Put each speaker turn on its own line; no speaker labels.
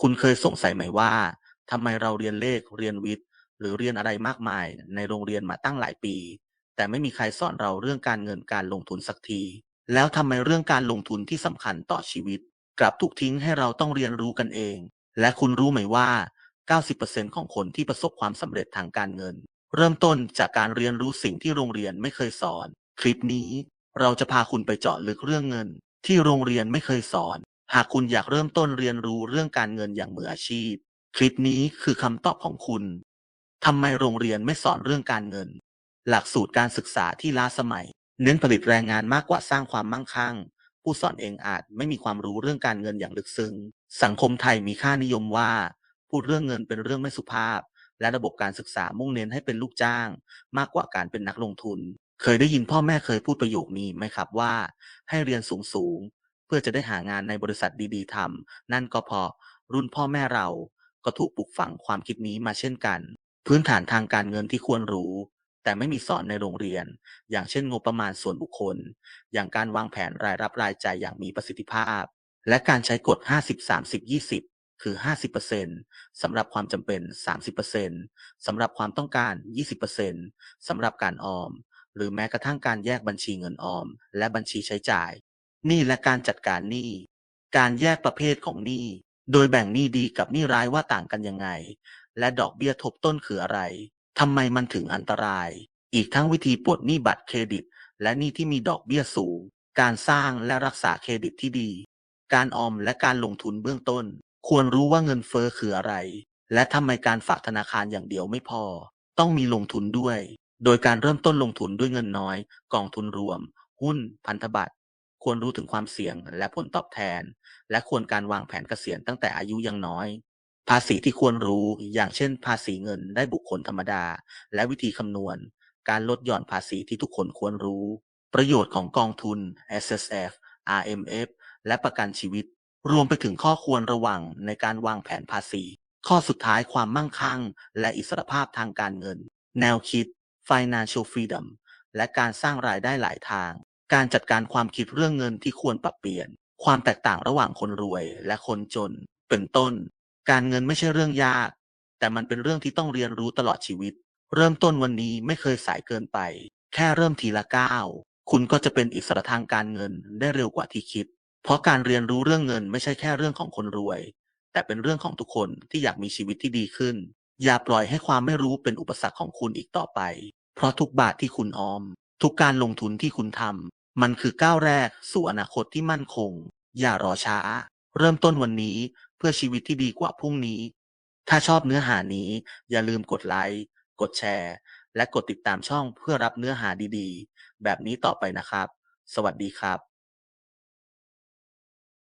คุณเคยสงสัยไหมว่าทำไมเราเรียนเลขเรียนวิทย์ หรือเรียนอะไรมากมาย ในโรงเรียนมาตั้งหลายปี แต่ไม่มีใครสอนเราเรื่องการเงินการลงทุนสักที แล้วทำไมเรื่องการลงทุนที่สำคัญต่อชีวิต กลับถูกทิ้งให้เราต้องเรียนรู้กันเอง และคุณรู้ไหมว่า 90%ของคนที่ประสบความสำเร็จทางการเงิน เริ่มต้นจากการเรียนรู้สิ่งที่โรงเรียนไม่เคยสอน คลิปนี้ เราจะพาคุณไปเจาะลึกเรื่องเงิน ที่โรงเรียนไม่เคยสอน หากคุณอยากเริ่มต้นเรียนรู้เรื่องการเงินอย่างมืออาชีพ คลิปนี้คือคำตอบของคุณทำไมโรงเรียนไม่สอนเรื่องการเงิน หลักสูตรการศึกษาที่ล้าสมัย เน้นผลิตแรงงานมากกว่าสร้างความมั่งคั่ง ผู้สอนเองอาจไม่มีความรู้เรื่องการเงินอย่างลึกซึ้ง สังคมไทยมีค่านิยมว่า พูดเรื่องเงินเป็นเรื่องไม่สุภาพ และระบบการศึกษามุ่งเน้นให้เป็นลูกจ้าง มากกว่าการเป็นนักลงทุน เคยได้ยินพ่อแม่เคยพูดประโยคนี้ไหมครับว่า ให้เรียนสูงๆ เพื่อจะได้หางานในบริษัทดีๆทำนั่นก็พราะรุ่นพ่อแม่เราก็ถูกปลูกฝังความคิดนี้มาเช่นกัน พื้นฐานทางการเงินที่ควรรู้ แต่ไม่มีสอนในโรงเรียน อย่างเช่นงบประมาณส่วนบุคคล อย่างการวางแผนรายรับรายจ่ายอย่างมีประสิทธิภาพ และการใช้กฎ 50-30-20คือ 50%สำหรับความจำเป็น 30%สำหรับความต้องการ 20%สำหรับการออม หรือแม้กระทั่งการแยกบัญชีเงินออม และบัญชีใช้จ่าย หนี้และการจัดการหนี้ การแยกประเภทของหนี้ โดยแบ่งหนี้ดีกับหนี้ร้ายว่าต่างกันยังไง และดอกเบี้ยทบต้นคืออะไรทำไมมันถึงอันตราย อีกทั้งวิธีปลดหนี้บัตรเครดิต และหนี้ที่มีดอกเบี้ยสูง การสร้างและรักษาเครดิตที่ดี การออมและการลงทุนเบื้องต้น ควรรู้ว่าเงินเฟอ้อคืออะไร และทำไมการฝากธนาคารอย่างเดียวไม่พอ ต้องมีลงทุนด้วย โดยการเริ่มต้นลงทุนด้วยเงินน้อย กองทุนรวม หุ้น พันธบัตร ควรรู้ถึงความเสี่ยงและผลตอบแทน และควรการวางแผนเกษียณตั้งแต่อายุยังน้อย ภาษีที่ควรรู้อย่างเช่น ภาษีเงินได้บุคคลธรรมดา และวิธีคำนวณ การลดหย่อนภาษีที่ทุกคนควรรู้ ประโยชน์ของกองทุน S S F R M F และประกันชีวิต รวมไปถึงข้อควรระวังในการวางแผนภาษี ข้อสุดท้ายความมั่งคั่ง และอิสรภาพทางการเงิน แนวคิด Financial Freedom และการสร้างรายได้หลายทาง การจัดการความคิดเรื่องเงินที่ควรปรับเปลี่ยน ความแตกต่างระหว่างคนรวยและคนจน เป็นต้น การเงินไม่ใช่เรื่องยาก แต่มันเป็นเรื่องที่ต้องเรียนรู้ตลอดชีวิต เริ่มต้นวันนี้ไม่เคยสายเกินไป แค่เริ่มทีละก้าวคุณก็จะเป็นอิสระทางการเงินได้เร็วกว่าที่คิด เพราะการเรียนรู้เรื่องเงินไม่ใช่แค่เรื่องของคนรวย แต่เป็นเรื่องของทุกคนที่อยากมีชีวิตที่ดีขึ้น อย่าปล่อยให้ความไม่รู้เป็นอุปสรรคของคุณอีกต่อไป เพราะทุกบาทที่คุณออม ทุกการลงทุนที่คุณทำ มันคือก้าวแรกสู่อนาคตที่มั่นคง อย่ารอช้า เริ่มต้นวันนี้เพื่อชีวิตที่ดีกว่าพรุ่งนี้ ถ้าชอบเนื้อหานี้ อย่าลืมกดไลค์ กดแชร์ และกดติดตามช่องเพื่อรับเนื้อหาดีๆ แบบนี้ต่อไปนะครับ สวัสดีครับ